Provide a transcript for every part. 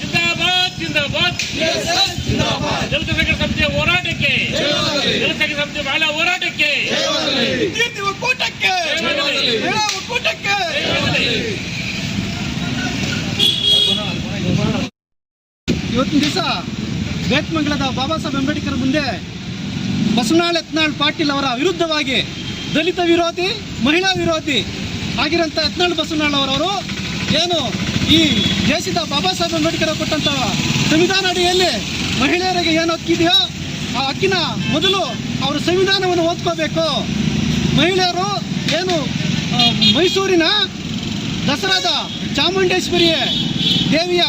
ಜಿಂದಾಬಾದ್ ಜಿಂದಾಬಾದ್ ದಲಿತ ಸಂಘ ಸಮಿತಿಯ ಹೋರಾಟಕ್ಕೆ ದಲಿತ ಸಂಘ ಸಮಿತಿ ಮಹಿಳಾ ಹೋರಾಟಕ್ಕೆ. ಒಕ್ಕೂಟಕ್ಕೆ. ಇವತ್ತಿನ ದಿವಸ ಬೇತ್ಮಂಗಲದ ಬಾಬಾ ಸಾಹೇಬ್ ಅಂಬೇಡ್ಕರ್ ಮುಂದೆ ಬಸವನಾಳ್ ಯತ್ನಾಳ್ ಪಾಟೀಲ್ ಅವರ ವಿರುದ್ಧವಾಗಿ ದಲಿತ ವಿರೋಧಿ ಮಹಿಳಾ ವಿರೋಧಿ ಆಗಿರೋಂಥ ಯತ್ನಾಳ್ ಬಸವನಾಳ್ ಅವರವರು ಏನು ಈ ದೇಶದ ಬಾಬಾ ಸಾಹೇಬ್ ಅಂಬೇಡ್ಕರ್ ಕೊಟ್ಟಂಥ ಸಂವಿಧಾನ ಅಡಿಯಲ್ಲಿ ಮಹಿಳೆಯರಿಗೆ ಏನು ಹಕ್ಕಿದೆಯೋ ಆ ಹಕ್ಕಿನ ಮೊದಲು ಅವರು ಸಂವಿಧಾನವನ್ನು ಓದ್ಕೋಬೇಕು. ಮಹಿಳೆಯರು ಏನು ಮೈಸೂರಿನ ದಸರಾದ ಚಾಮುಂಡೇಶ್ವರಿ ದೇವಿಯ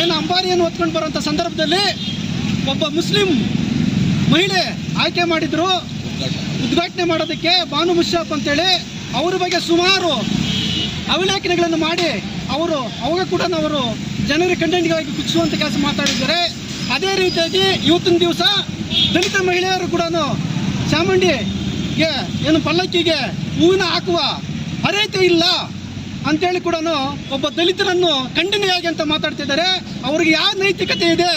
ಏನು ಅಂಬಾರಿಯನ್ನು ಹೊತ್ಕೊಂಡು ಬರುವಂಥ ಸಂದರ್ಭದಲ್ಲಿ ಒಬ್ಬ ಮುಸ್ಲಿಂ ಮಹಿಳೆ ಆಯ್ಕೆ ಮಾಡಿದರು. ಉದ್ಘಾಟನೆ ಮಾಡೋದಕ್ಕೆ ಭಾನು ಮುಷಾಪ್ ಅಂತೇಳಿ ಅವ್ರ ಬಗ್ಗೆ ಸುಮಾರು ಅವಲೇಖನೆಗಳನ್ನು ಮಾಡಿ ಅವರು, ಅವಾಗ ಕೂಡ ಅವರು ಜನರ ಕಂಟೆಂಟ್ಗಾಗಿ ಕುಗ್ಸುವಂಥ ಕೆಲಸ ಮಾತಾಡಿದ್ದಾರೆ. ಅದೇ ರೀತಿಯಾಗಿ ಇವತ್ತಿನ ದಿವಸ ದಲಿತ ಮಹಿಳೆಯರು ಕೂಡ ಚಾಮುಂಡಿಗೆ, ಏನು ಪಲ್ಲಕ್ಕಿಗೆ ಹೂವಿನ ಹಾಕುವ ಅರ್ಹತೆ ಇಲ್ಲ ಅಂತೇಳಿ ಕೂಡ ಒಬ್ಬ ದಲಿತರನ್ನು ಖಂಡನೆಯಾಗಿ ಅಂತ ಮಾತಾಡ್ತಿದ್ದಾರೆ. ಅವ್ರಿಗೆ ಯಾವ ನೈತಿಕತೆ ಇದೆ?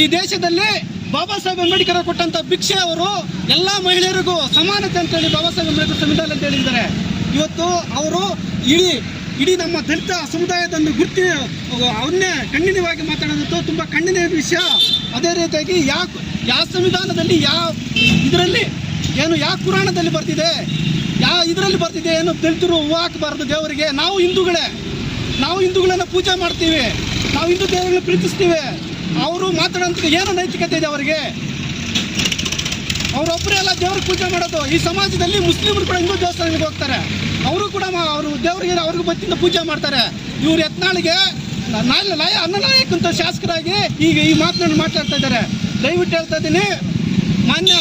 ಈ ದೇಶದಲ್ಲಿ ಬಾಬಾ ಸಾಹೇಬ್ ಅಂಬೇಡ್ಕರ್ ಕೊಟ್ಟಂತ ಭಿಕ್ಷೆ ಅವರು ಎಲ್ಲ ಮಹಿಳೆಯರಿಗೂ ಸಮಾನತೆ ಅಂತೇಳಿ ಬಾಬಾ ಸಾಹೇಬ್ ಅಂಬೇಡ್ಕರ್ ಸಂವಿಧಾನ ಅಂತ ಹೇಳಿದ್ದಾರೆ. ಇವತ್ತು ಅವರು ಇಡೀ ಇಡೀ ನಮ್ಮ ದಲಿತ ಸಮುದಾಯದನ್ನು ಗುರುತಿ ಅವನ್ನೇ ಖಂಡನೀಯವಾಗಿ ಮಾತಾಡೋದಂತ ತುಂಬ ಖಂಡನೀಯ ವಿಷಯ. ಅದೇ ರೀತಿಯಾಗಿ ಯಾವ ಯಾವ ಸಂವಿಧಾನದಲ್ಲಿ, ಯಾವ ಇದರಲ್ಲಿ ಏನು, ಯಾವ ಪುರಾಣದಲ್ಲಿ ಬರ್ತಿದೆ, ಯಾವ ಇದರಲ್ಲಿ ಬರ್ತಿದೆ ಏನು ದಲಿತರು ಹೂವು ಹಾಕಬಾರ್ದು ದೇವರಿಗೆ? ನಾವು ಹಿಂದೂಗಳೇ. ನಾವು ಹಿಂದೂಗಳನ್ನು ಪೂಜೆ ಮಾಡ್ತೀವಿ. ನಾವು ಹಿಂದೂ ದೇವರನ್ನು ಪ್ರೀತಿಸ್ತೀವಿ. ಅವರು ಮಾತಾಡೋಂಥ ಏನು ನೈತಿಕತೆ ಇದೆ ಅವರಿಗೆ? ಅವರೊಬ್ಬರೇ ಎಲ್ಲ ದೇವ್ರಿಗೆ ಪೂಜೆ ಮಾಡೋದು. ಈ ಸಮಾಜದಲ್ಲಿ ಮುಸ್ಲಿಮರು ಕೂಡ ಹಿಂದೂ ದೇವಸ್ಥಾನಗಳಿಗೆ ಹೋಗ್ತಾರೆ. ಅವರು ಕೂಡ ಅವರು ದೇವರಿಗೆ ಅವ್ರಿಗೂ ಬತ್ತಿಂದ ಪೂಜೆ ಮಾಡ್ತಾರೆ. ಇವ್ರು ಯತ್ನಾಳಿಗೆ ನಾಳೆ ಲಾಯ ಅನ್ನನಾಯಕ್ ಶಾಸಕರಾಗಿ ಈಗ ಈ ಮಾತನ್ನು ಮಾತಾಡ್ತಾ ಇದ್ದಾರೆ. ದಯವಿಟ್ಟು ಹೇಳ್ತಾ ಇದ್ದೀನಿ, ಮಾನ್ಯ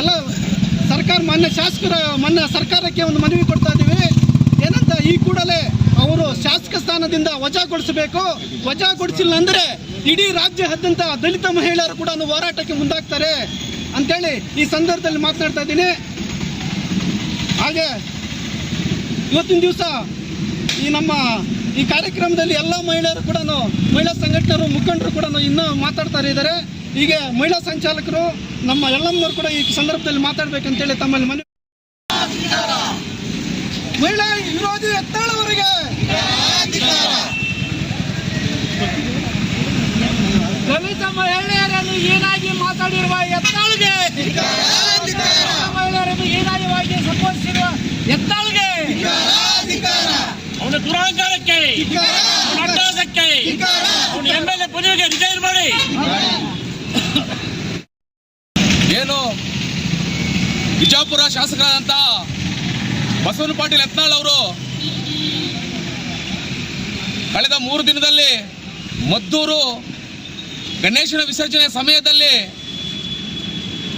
ಎಲ್ಲ ಸರ್ಕಾರ, ಮಾನ್ಯ ಶಾಸಕರ, ಮಾನ್ಯ ಸರ್ಕಾರಕ್ಕೆ ಒಂದು ಮನವಿ ಕೊಡ್ತಾ ಇದ್ದೀವಿ. ಏನಂತ ಈ ಕೂಡಲೇ ಅವರು ಶಾಸಕ ಸ್ಥಾನದಿಂದ ವಜಾಗೊಳಿಸಬೇಕು ವಜಾಗೊಳಿಸಿಲ್ಲ ಅಂದರೆ ಇಡೀ ರಾಜ್ಯದಂತ ದಲಿತ ಮಹಿಳೆಯರು ಕೂಡ ಹೋರಾಟಕ್ಕೆ ಮುಂದಾಗ್ತಾರೆ. ಅಂತೇಳಿ ಈ ಸಂದರ್ಭದಲ್ಲಿ ಮಾತನಾಡ್ತಾ ಇದ್ದೀನಿ. ಹಾಗೆ ಇವತ್ತಿನ ದಿವಸ ಈ ನಮ್ಮ ಈ ಕಾರ್ಯಕ್ರಮದಲ್ಲಿ ಎಲ್ಲ ಮಹಿಳೆಯರು ಕೂಡ ಮಹಿಳಾ ಸಂಘಟನೆಯರು ಮುಖಂಡರು ಕೂಡ ಇನ್ನೂ ಮಾತಾಡ್ತಾ ಇದ್ದಾರೆ. ಹೀಗೆ ಮಹಿಳಾ ಸಂಚಾಲಕರು ನಮ್ಮ ಎಲ್ಲಮ್ಮನವರು ಕೂಡ ಈ ಸಂದರ್ಭದಲ್ಲಿ ಮಾತಾಡ್ಬೇಕಂತೇಳಿ ತಮ್ಮಲ್ಲಿ ಮನವಿ ಮಹಿಳಾ ವಿರೋಧಿ ಎತ್ತಾಳವರಿಗೆ ದಲಿತ ಮಹಿಳೆಯರನ್ನು ಏನಾಗಿ ಮಾತಾಡಿರುವ ಎತ್ತಾಳಿಗೆ ಮಹಿಳೆಯರನ್ನು ಏನಾಗಿ ಸಂಬೋಧಿಸಿರುವ ಎತ್ತಾಳ್ಗೆ ದುರಾಂಕಾರಕ್ಕೆ ಅಟ್ಟಾಸಕ್ಕೆ ಪದವಿಗೆ ರಿಟೈರ್ ಮಾಡಿ. ಏನು? ಬಿಜಾಪುರ ಶಾಸಕರಾದಂಥ ಬಸವನ ಪಾಟೀಲ್ ಯತ್ನಾಳ್ ಅವರು ಕಳೆದ ಮೂರು ದಿನದಲ್ಲಿ ಮದ್ದೂರು ಗಣೇಶನ ವಿಸರ್ಜನೆ ಸಮಯದಲ್ಲಿ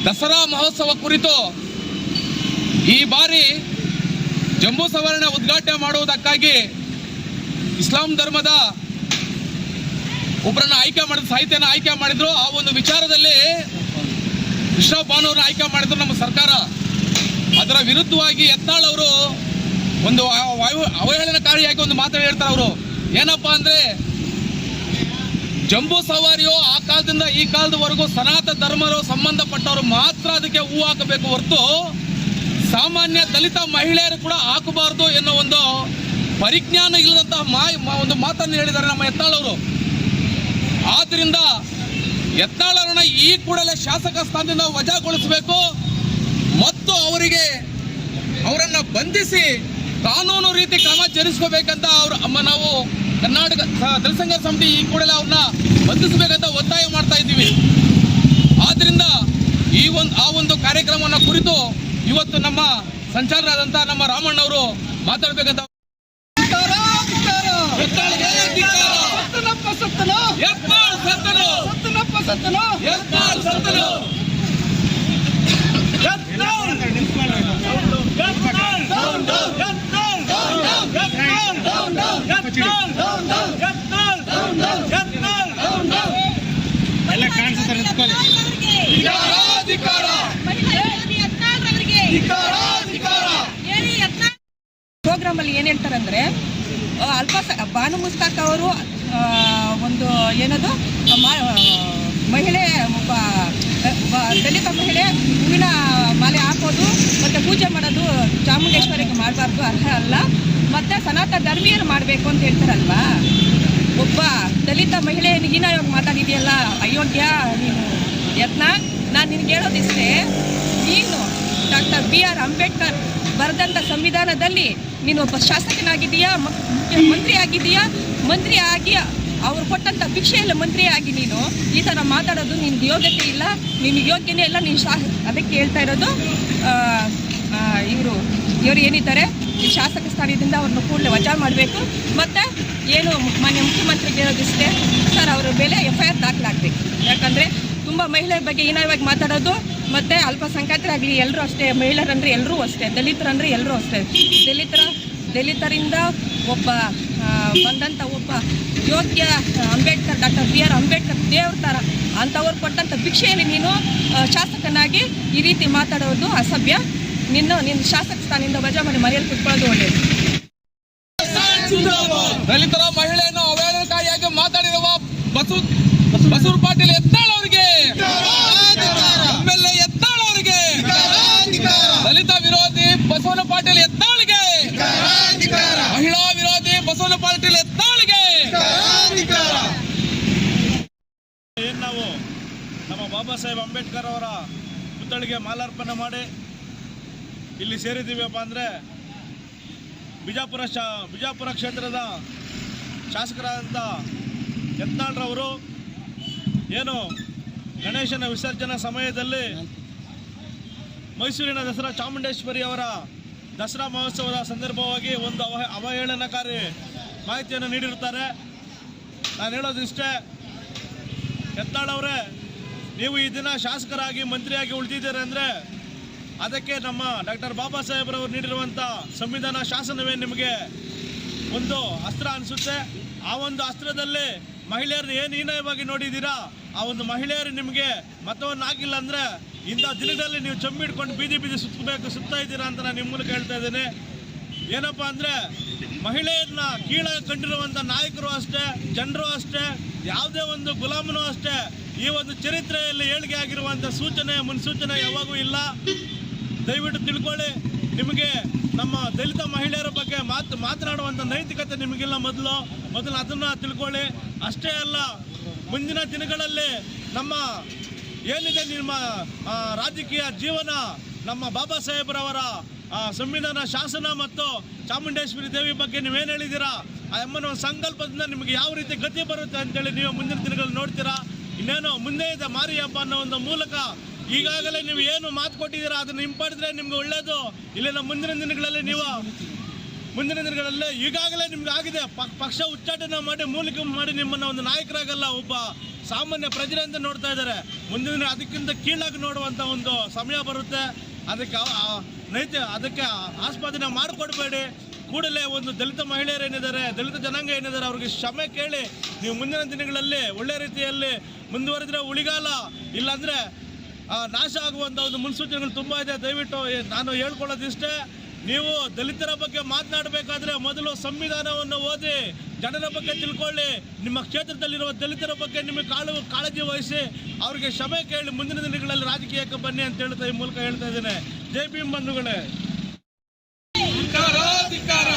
ದಸರಾ ಮಹೋತ್ಸವ ಕುರಿತು ಈ ಬಾರಿ ಜಂಬೂ ಸವರ್ಣ ಉದ್ಘಾಟನೆ ಮಾಡುವುದಕ್ಕಾಗಿ ಇಸ್ಲಾಂ ಧರ್ಮದ ಒಬ್ಬರನ್ನ ಆಯ್ಕೆ ಮಾಡಿದ ಸಾಹಿತ್ಯನ ಆಯ್ಕೆ ಮಾಡಿದ್ರು. ಆ ಒಂದು ವಿಚಾರದಲ್ಲಿ ಕೃಷ್ಣ ಭಾನುವ್ರನ್ನ ಆಯ್ಕೆ ಮಾಡಿದ್ರು ನಮ್ಮ ಸರ್ಕಾರ. ಅದರ ವಿರುದ್ಧವಾಗಿ ಎತ್ತಾಳ್ ಅವರು ಒಂದು ಅವ- ಅವ- ಅವಹೇಳನಕಾರಿಯಾಗಿ ಒಂದು ಮಾತು ಹೇಳ್ತಾರೆ ಅವರು. ಏನಪ್ಪಾ ಅಂದ್ರೆ, ಜಂಬೂ ಸವಾರಿಯು ಆ ಕಾಲದಿಂದ ಈ ಕಾಲದವರೆಗೂ ಸನಾತನ ಧರ್ಮರು ಸಂಬಂಧಪಟ್ಟವರು ಮಾತ್ರ ಅದಕ್ಕೆ ಹೂ ಹಾಕಬೇಕು ಹೊರತು ಸಾಮಾನ್ಯ ದಲಿತ ಮಹಿಳೆಯರು ಕೂಡ ಹಾಕಬಾರ್ದು ಎನ್ನೋ ಒಂದು ಪರಿಜ್ಞಾನ ಇಲ್ಲದಂತಹ ಮಾ- ಒಂದು ಮಾತನ್ನು ಹೇಳಿದ್ದಾರೆ ನಮ್ಮ ಎತ್ನಾಳವರು ಆದ್ದರಿಂದ ಯತ್ನಾಳರನ್ನ ಈ ಕೂಡಲೇ ಶಾಸಕ ಸ್ಥಾನದಿಂದ ವಜಾಗೊಳಿಸಬೇಕು. ಮತ್ತು ಅವರಿಗೆ ಅವರನ್ನು ಬಂಧಿಸಿ ಕಾನೂನು ರೀತಿ ಕ್ರಮ ಜರುಗಿಸ್ಕೋಬೇಕಂತ ಅವ್ರ ನಾವು ಕರ್ನಾಟಕ ದಲಸಂಗ ಸಮಿತಿ ಈ ಕೂಡಲೇ ಅವ್ರನ್ನ ಬಂಧಿಸಬೇಕಂತ ಒತ್ತಾಯ ಮಾಡ್ತಾ ಇದ್ದೀವಿ. ಆದ್ರಿಂದ ಈ ಒಂದು ಆ ಒಂದು ಕಾರ್ಯಕ್ರಮವನ್ನು ಕುರಿತು ಇವತ್ತು ನಮ್ಮ ಸಂಚಾಲಕರಾದಂತಹ ನಮ್ಮ ರಾಮಣ್ಣವರು ಮಾತಾಡ್ಬೇಕಂತ ಸತ್ತನು ಎತ್ತಾಳ್ ಸತ್ತನು. ಸತ್ತನಪ್ಪ ಸತ್ತನು ಎತ್ತಾಳ್ ಸತ್ತನು. ಧಿಕ್ಕಾರ, ಧಿಕ್ಕಾರ. ಧಿಕ್ಕಾರ, ಧಿಕ್ಕಾರ. ಪ್ರೋಗ್ರಾಮ್ ಅಲ್ಲಿ ಏನ್ ಹೇಳ್ತಾರಂದ್ರೆ ಆ, ಅಲ್ಪ ಭಾನು ಮುಸ್ತಾಕ್ ಅವರು ಒಂದು ಏನದು ಮಹಿಳೆ, ಒಬ್ಬ ದಲಿತ ಮಹಿಳೆ ಹೂವಿನ ಮಾಲೆ ಹಾಕೋದು, ಮತ್ತೆ ಪೂಜೆ ಮಾಡೋದು ಚಾಮುಂಡೇಶ್ವರಿಗೆ ಮಾಡಬಾರ್ದು, ಅರ್ಹ ಅಲ್ಲ. ಮತ್ತೆ ಸನಾತನ ಧರ್ಮೀಯರು ಮಾಡಬೇಕು ಅಂತ ಹೇಳ್ತಾರಲ್ವಾ? ಒಬ್ಬ ದಲಿತ ಮಹಿಳೆಯನ್ನು ಇವಾಗ ಮಾತಾಡಿದೆಯಲ್ಲ ಅಯೋಗ್ಯ ನೀನು ಯತ್ನ. ನಾನು ನಿನ್ಗೆ ಹೇಳೋದಿಷ್ಟೇ, ನೀನು ಡಾಕ್ಟರ್ ಬಿ ಆರ್ ಅಂಬೇಡ್ಕರ್ ಬರೆದಂಥ ಸಂವಿಧಾನದಲ್ಲಿ ನೀನು ಒಬ್ಬ ಶಾಸಕನಾಗಿದ್ದೀಯಾ, ಮ- ಮುಖ್ಯಮಂತ್ರಿ ಆಗಿದ್ದೀಯಾ ಮಂತ್ರಿ ಆಗಿ ಅವ್ರು ಕೊಟ್ಟಂಥ ಭಿಕ್ಷೆಯಲ್ಲಿ ಮಂತ್ರಿ ಆಗಿ ನೀನು. ಈ ಥರ ಮಾತಾಡೋದು ನಿನ್ನ ಯೋಗ್ಯತೆ ಇಲ್ಲ. ನಿನ್ನ ಯೋಗ್ಯನೇ ಇಲ್ಲ, ನೀನು ಶಾ ಅದಕ್ಕೆ ಹೇಳ್ತಾ ಇರೋದು ಇವರು ಇವರು ಏನಿದ್ದಾರೆ? ಈ ಶಾಸಕ ಸ್ಥಾನದಿಂದ ಅವ್ರನ್ನ ಕೂಡಲೇ ವಜಾ ಮಾಡಬೇಕು. ಮತ್ತು ಏನು ಮಾನ್ಯ ಮುಖ್ಯಮಂತ್ರಿಗೆ ಹೇಳೋದಿಷ್ಟೇ? ಸರ್, ಅವರ ಮೇಲೆ ಎಫ್ ಐ ಆರ್ ದಾಖಲಾಗಬೇಕು. ಯಾಕಂದರೆ ತುಂಬ ಮಹಿಳೆಯರ ಬಗ್ಗೆ ಹೀನಾಯವಾಗಿ ಮಾತಾಡೋದು, ಮತ್ತು ಅಲ್ಪಸಂಖ್ಯಾತರಾಗಲಿ ಎಲ್ಲರೂ ಅಷ್ಟೇ, ಮಹಿಳೆಯರಂದ್ರೆ ಎಲ್ಲರೂ ಅಷ್ಟೇ, ದಲಿತರಂದ್ರೆ ಎಲ್ಲರೂ ಅಷ್ಟೇ. ದಲಿತರ, ದಲಿತರಿಂದ ಒಬ್ಬ ಬಂದಂಥ ಒಬ್ಬ ಯೋಗ್ಯ Ambedkar doctor B R Ambedkar ದೇವ್ರ ಥರ ಅಂಥವ್ರು ಕೊಟ್ಟಂಥ ಭಿಕ್ಷೆಯಲ್ಲಿ ನೀನು ಶಾಸಕನಾಗಿ ಈ ರೀತಿ ಮಾತಾಡೋದು ಅಸಭ್ಯ. ನಿನ್ನ ನಿನ್ನ ಶಾಸಕ ಸ್ಥಾನದಿಂದ ವಜಾ ಮಾಡಿ ಮನೆಯಲ್ಲಿ ಕುತ್ಕೊಳ್ಳೋದು ಒಳ್ಳೆಯದು ದಲಿತರ ಮಹಿಳೆಯನ್ನು ಅವಹೇಳನಕಾರಿಯಾಗಿ ಮಾತಾಡಿರುವ ಬಸು, ಬಸೂರ್ ಪಾಟೀಲ್ ಎತ್ತಾಳ್ ಅವರಿಗೆ ಎಂ ಎಲ್ ಎ ಎತ್ತಾಳ್ ಅವರಿಗೆ ದಲಿತ ವಿರೋಧಿ ಬಸವನ ಪಾಟೀಲ್ ಎತ್ತಾಳ್ಗೆ ಮಹಿಳಾ ವಿರೋಧಿ ಬಸವನ ದಾಳಿಗೆ ಏನ್ ಏನು ನಾವು? ನಮ್ಮ ಬಾಬಾ ಸಾಹೇಬ್ ಅಂಬೇಡ್ಕರ್ ಅವರ ಪುತ್ಥಳಿಗೆ ಮಾಲಾರ್ಪಣೆ ಮಾಡಿ ಇಲ್ಲಿ ಸೇರಿದ್ದೀವಪ್ಪ ಅಂದರೆ ಬಿಜಾಪುರ ಶಾ, ಬಿಜಾಪುರ ಕ್ಷೇತ್ರದ ಶಾಸಕರಾದಂಥ ಯತ್ನಾಳ್ರವರು ಏನು ಗಣೇಶನ ವಿಸರ್ಜನಾ ಸಮಯದಲ್ಲಿ ಮೈಸೂರಿನ ದಸರಾ ಚಾಮುಂಡೇಶ್ವರಿ ಅವರ ದಸರಾ ಮಹೋತ್ಸವದ ಸಂದರ್ಭವಾಗಿ ಒಂದು ಅವ ಅವಹೇಳನಕಾರಿ ಮಾಹಿತಿಯನ್ನು ನೀಡಿರುತ್ತಾರೆ. ನಾನು ಹೇಳೋದು ಇಷ್ಟೇ ಅವರೇ, ನೀವು ಈ ದಿನ ಶಾಸಕರಾಗಿ, ಮಂತ್ರಿಯಾಗಿ ಉಳಿದಿದ್ದೀರಿ ಅಂದರೆ ಅದಕ್ಕೆ ನಮ್ಮ ಡಾಕ್ಟರ್ ಬಾಬಾ ಸಾಹೇಬ್ರವರು ನೀಡಿರುವಂಥ ಸಂವಿಧಾನ ಶಾಸನವೇ ನಿಮಗೆ ಒಂದು ಅಸ್ತ್ರ ಅನಿಸುತ್ತೆ. ಆ ಒಂದು ಅಸ್ತ್ರದಲ್ಲಿ ಮಹಿಳೆಯರನ್ನ ಏನು ಹೀನಾಯವಾಗಿ ನೋಡಿದ್ದೀರಾ, ಆ ಒಂದು ಮಹಿಳೆಯರು ನಿಮಗೆ ಮತವನ್ನು ಹಾಕಿಲ್ಲ ಅಂದರೆ ಇಂಥ ದಿನದಲ್ಲಿ ನೀವು ಚಂಬಿಡ್ಕೊಂಡು ಬೀದಿ ಬೀದಿ ಸುತ್ತಬೇಕು ಸುತ್ತಾ ಇದ್ದೀರಾ ಅಂತ ನಾನು ನಿಮ್ಮ ಮೂಲಕ ಹೇಳ್ತಾ ಇದ್ದೀನಿ. ಏನಪ್ಪ ಅಂದರೆ ಮಹಿಳೆಯರನ್ನ ಕೀಳಾಗಿ ಕಂಡಿರುವಂಥ ನಾಯಕರು ಅಷ್ಟೇ, ಜನರು ಅಷ್ಟೇ, ಯಾವುದೇ ಒಂದು ಗುಲಾಮನೂ ಅಷ್ಟೇ, ಈ ಒಂದು ಚರಿತ್ರೆಯಲ್ಲಿ ಏಳಿಗೆ ಆಗಿರುವಂಥ ಸೂಚನೆ, ಮುನ್ಸೂಚನೆ ಯಾವಾಗೂ ಇಲ್ಲ. ದಯವಿಟ್ಟು ತಿಳ್ಕೊಳ್ಳಿ, ನಿಮಗೆ ನಮ್ಮ ದಲಿತ ಮಹಿಳೆಯರ ಬಗ್ಗೆ ಮಾತು ಮಾತನಾಡುವಂಥ ನೈತಿಕತೆ ನಿಮಗಿಲ್ಲ ಮೊದಲು. ಮೊದಲು ಅದನ್ನು ತಿಳ್ಕೊಳ್ಳಿ. ಅಷ್ಟೇ ಅಲ್ಲ, ಮುಂದಿನ ದಿನಗಳಲ್ಲಿ ನಮ್ಮ ಏನಿದೆ ನಿಮ್ಮ ರಾಜಕೀಯ ಜೀವನ, ನಮ್ಮ ಬಾಬಾ ಸಾಹೇಬ್ರವರ ಸಂವಿಧಾನ ಶಾಸನ ಮತ್ತು ಚಾಮುಂಡೇಶ್ವರಿ ದೇವಿ ಬಗ್ಗೆ ನೀವೇನು ಹೇಳಿದ್ದೀರಾ? ಆ ಅಮ್ಮನ ಸಂಕಲ್ಪದಿಂದ ನಿಮಗೆ ಯಾವ ರೀತಿ ಗತಿ ಬರುತ್ತೆ ಅಂತೇಳಿ ನೀವು ಮುಂದಿನ ದಿನಗಳಲ್ಲಿ ನೋಡ್ತೀರಾ? ಇನ್ನೇನು ಮುಂದೆ ಇದೆ ಮಾರಿ ಹಬ್ಬ ಅನ್ನೋ ಒಂದು ಮೂಲಕ ಈಗಾಗಲೇ ನೀವು ಏನು ಮಾತು ಕೊಟ್ಟಿದ್ದೀರಾ ಅದನ್ನು ಹಿಂಪಡೆದ್ರೆ ನಿಮ್ಗೆ ಒಳ್ಳೇದು. ಇಲ್ಲಿನ ಮುಂದಿನ ದಿನಗಳಲ್ಲಿ ನೀವು ಮುಂದಿನ ದಿನಗಳಲ್ಲಿ ಈಗಾಗಲೇ ನಿಮ್ಗೆ ಆಗಿದೆ. ಪಕ್ಷ ಉಚ್ಚಾಟನೆ ಮಾಡಿ ಮೂಲಕ ಮಾಡಿ ನಿಮ್ಮನ್ನ ಒಂದು ನಾಯಕರಾಗಲ್ಲ ಒಬ್ಬ ಸಾಮಾನ್ಯ ಪ್ರಜೆ ಅಂತ ನೋಡ್ತಾ ಇದ್ದಾರೆ. ಮುಂದಿನ ದಿನ ಅದಕ್ಕಿಂತ ಕೀಳಾಗಿ ನೋಡುವಂತ ಒಂದು ಸಮಯ ಬರುತ್ತೆ. ಅದಕ್ಕೆ ನೈತ ಅದಕ್ಕೆ ಆಸ್ಪಾದನೆ ಮಾಡಿಕೊಡ್ಬೇಡಿ. ಕೂಡಲೇ ಒಂದು ದಲಿತ ಮಹಿಳೆಯರು ಏನಿದ್ದಾರೆ, ದಲಿತ ಜನಾಂಗ ಏನಿದ್ದಾರೆ, ಅವ್ರಿಗೆ ಕ್ಷಮೆ ಕೇಳಿ ನೀವು ಮುಂದಿನ ದಿನಗಳಲ್ಲಿ ಒಳ್ಳೆ ರೀತಿಯಲ್ಲಿ ಮುಂದುವರೆದ್ರೆ ಉಳಿಗಾಲ, ಇಲ್ಲಾಂದರೆ ನಾಶ ಆಗುವಂಥ ಒಂದು ಮುನ್ಸೂಚನೆಗಳು ತುಂಬ ಇದೆ. ದಯವಿಟ್ಟು ನಾನು ಹೇಳ್ಕೊಳ್ಳೋದಿಷ್ಟೇ. ನೀವು ದಲಿತರ ಬಗ್ಗೆ ಮಾತನಾಡಬೇಕಾದ್ರೆ ಮೊದಲು ಸಂವಿಧಾನವನ್ನು ಓದಿ ಜನರ ಬಗ್ಗೆ ತಿಳ್ಕೊಳ್ಳಿ. ನಿಮ್ಮ ಕ್ಷೇತ್ರದಲ್ಲಿರುವ ದಲಿತರ ಬಗ್ಗೆ ನಿಮಗೆ ಕಾಳು ಕಾಳಜಿ ವಹಿಸಿ ಅವರಿಗೆ ಕ್ಷಮೆ ಕೇಳಿ ಮುಂದಿನ ದಿನಗಳಲ್ಲಿ ರಾಜಕೀಯಕ್ಕೆ ಬನ್ನಿ ಅಂತ ಹೇಳ್ತಾ ಈ ಮೂಲಕ ಹೇಳ್ತಾ ಇದ್ದೇನೆ. ಜೈ ಭೀಮ್ ಬಂಧುಗಳೇ. ಧಿಕ್ಕಾರ, ಧಿಕ್ಕಾರ.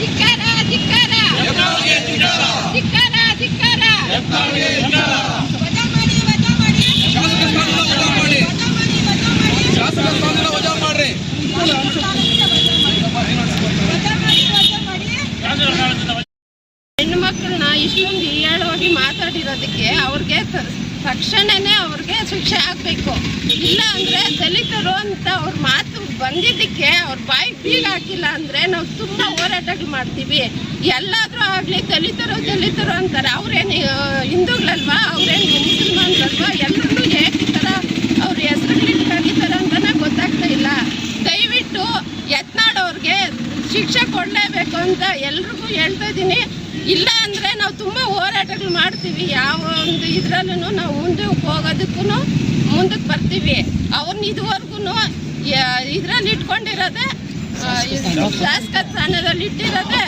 ಧಿಕ್ಕಾರ ಧಿಕ್ಕಾರ ಎತ್ತಾಳ್ಗೆ ಧಿಕ್ಕಾರ. ಧಿಕ್ಕಾರ ಧಿಕ್ಕಾರ ಎತ್ತಾಳ್ಗೆ ಧಿಕ್ಕಾರ. ವಜಾ ಮಾಡಿ ವಜಾ ಮಾಡಿ ಶಾಸಕ ಸ್ಥಾನದ ವಜಾ ಮಾಡಿ ವಜಾ ಮಾಡಿ ವಜಾ ಮಾಡಿ ಶಾಸಕ ಸ್ಥಾನದ ವಜಾ ಮಾಡ್ರಿ ಅನ್ನೋದಕ್ಕೆ ಅವ್ರಿಗೆ ತಕ್ಷಣನೇ ಅವ್ರಿಗೆ ಶಿಕ್ಷೆ ಆಗಬೇಕು. ಇಲ್ಲ ಅಂದರೆ ದಲಿತರು ಅಂತ ಅವ್ರ ಮಾತು ಬಂದಿದ್ದಕ್ಕೆ ಅವ್ರ ಬಾಯಿ ಬೀಗ ಹಾಕಿಲ್ಲ ಅಂದರೆ ನಾವು ತುಂಬ ಹೋರಾಟಗಳು ಮಾಡ್ತೀವಿ. ಎಲ್ಲಾದರೂ ಆಗಲಿ ದಲಿತರು ದಲಿತರು ಅಂತಾರೆ. ಅವ್ರೇನು ಹಿಂದೂಗಳಲ್ವಾ? ಅವ್ರೇನು ಮುಸಲ್ಮಾನ್ಗಳಲ್ವಾ? ಎಲ್ಲರೂ ಹೇಗೆ ಥರ ಅವ್ರ ಹೆಸರುಗಳಿಗೆ ಕರೀತಾರೆ ಅಂತಲೇ ಗೊತ್ತಾಗ್ತಾ ಇಲ್ಲ. ದಯವಿಟ್ಟು ಯತ್ನಾಡೋರಿಗೆ ಶಿಕ್ಷೆ ಕೊಡಲೇಬೇಕು ಅಂತ ಎಲ್ರಿಗೂ ಹೇಳ್ತಾ ಇದ್ದೀನಿ ಇಲ್ಲ ಅಂದರೆ ನಾವು ತುಂಬ ಹೋರಾಟಗಳು ಮಾಡ್ತೀವಿ. ಯಾವ ಒಂದು ಇದರಲ್ಲೂ ನಾವು ಮುಂದೆ ಹೋಗೋದಕ್ಕೂ ಮುಂದಕ್ಕೆ ಬರ್ತೀವಿ. ಅವ್ರನ್ನ ಇದುವರೆಗೂ ಇದರಲ್ಲಿ ಇಟ್ಕೊಂಡಿರೋದೇ ಶಾಸಕ ಸ್ಥಾನದಲ್ಲಿ ಇಟ್ಟಿರೋದೇ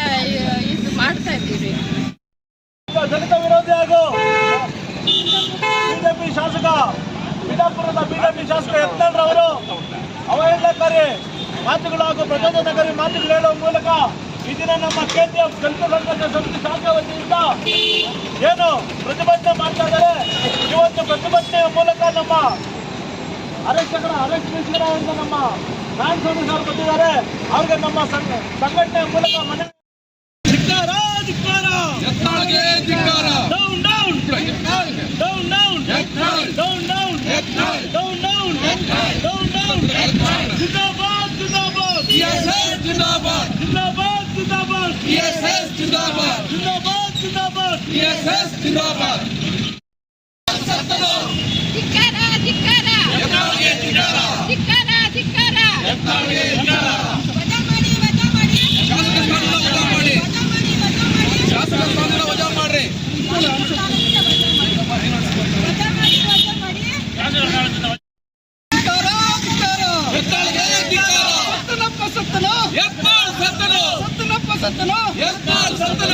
ಇದು ಮಾಡ್ತಾ ಇದ್ದೀವಿ. ದಲಿತ ವಿರೋಧಿ ಹಾಗೂ ಬಿಜೆಪಿ ಶಾಸಕ, ಬಿಜಾಪುರದ ಬಿಜೆಪಿ ಶಾಸಕ ಯತ್ನಾಳ್ ಅವರೆಲ್ಲ ಕರೆ ಮಾತುಗಳು ಹಾಗೂ ಪ್ರಚೋದನಕಾರಿ ಮಾತುಗಳು ಹೇಳುವ ಮೂಲಕ ಈ ದಿನ ನಮ್ಮ ಕೇಂದ್ರ ಕಲಿತ ಸಂಘರ್ಷ ಸಮಿತಿ ವತಿಯಿಂದ ಏನು ಪ್ರತಿಭಟನೆ ಮಾಡ್ತಾ ಇದ್ದಾರೆ? ಇವತ್ತು ಪ್ರತಿಭಟನೆಯ ಮೂಲಕ ನಮ್ಮ ಆರಕ್ಷಕರ ಆರಕ್ಷಕರ ನಮ್ಮ ನಾಯಕ ಸ್ವಾಮಿ ಸರ್ ಬಂದಿದ್ದಾರೆ ಅವ್ರಿಗೆ ನಮ್ಮ ಸಂಘಟನೆ ಮೂಲಕ ಮನವಿ ಧಿಕ್ಕಾರ ಧಿಕ್ಕಾರ ಯತ್ನಾಳ್ಗೆ ಧಿಕ್ಕಾರ down down ಯತ್ನಾಳ್ಗೆ down down Yatnal down down Yatnal down down down down ಜಿಂದಾಬಾದ್ ಜಿಂದಾಬಾದ್ ಟಿಎಸ್ಎಸ್ ಜಿಂದಾಬಾದ್ ಜಿಂದಾಬಾದ್ ಜಿಂದಾಬಾದ್ ಟಿಎಸ್ಎಸ್ ಜಿಂದಾಬಾದ್ ಜಿಂದಾಬಾದ್ ಜಿಂದಾಬಾದ್ ಟಿಎಸ್ಎಸ್ ಜಿಂದಾಬಾದ್ ಸತ್ತದು ಧಿಕ್ಕಾರ ಧಿಕ್ಕಾರ ಯತ್ನಾಳ್ಗೆ ಧಿಕ್ಕಾರ ಧಿಕ್ಕಾರ ಧಿಕ್ಕಾರ ಯತ್ನಾಳ್ಗೆ ಧಿಕ್ಕಾರ ವಜಾ ಮಾಡಿ ವಜಾ ಮಾಡಿ ಶಾಸಕ ಸ್ಥಾನದ ವಜಾ ಮಾಡಿ ವಜಾ ಮಾಡಿ ವಜಾ ಮಾಡಿ ಶಾಸಕ ಸ್ಥಾನದ ವಜಾ ಮಾಡ್ರಿ ವಜಾ ಮಾಡಿ ವಜಾ ಮಾಡಿ ಧಿಕ್ಕಾರ, ಧಿಕ್ಕಾರ. ಯತ್ನಾಳ್ಗೆ ಸತ್ತನಪ್ಪ ಸತ್ತನ. ಯತ್ನಾಳ್ ಸತ್ತನು. ಸತ್ತನಪ್ಪ ಸತ್ತನ.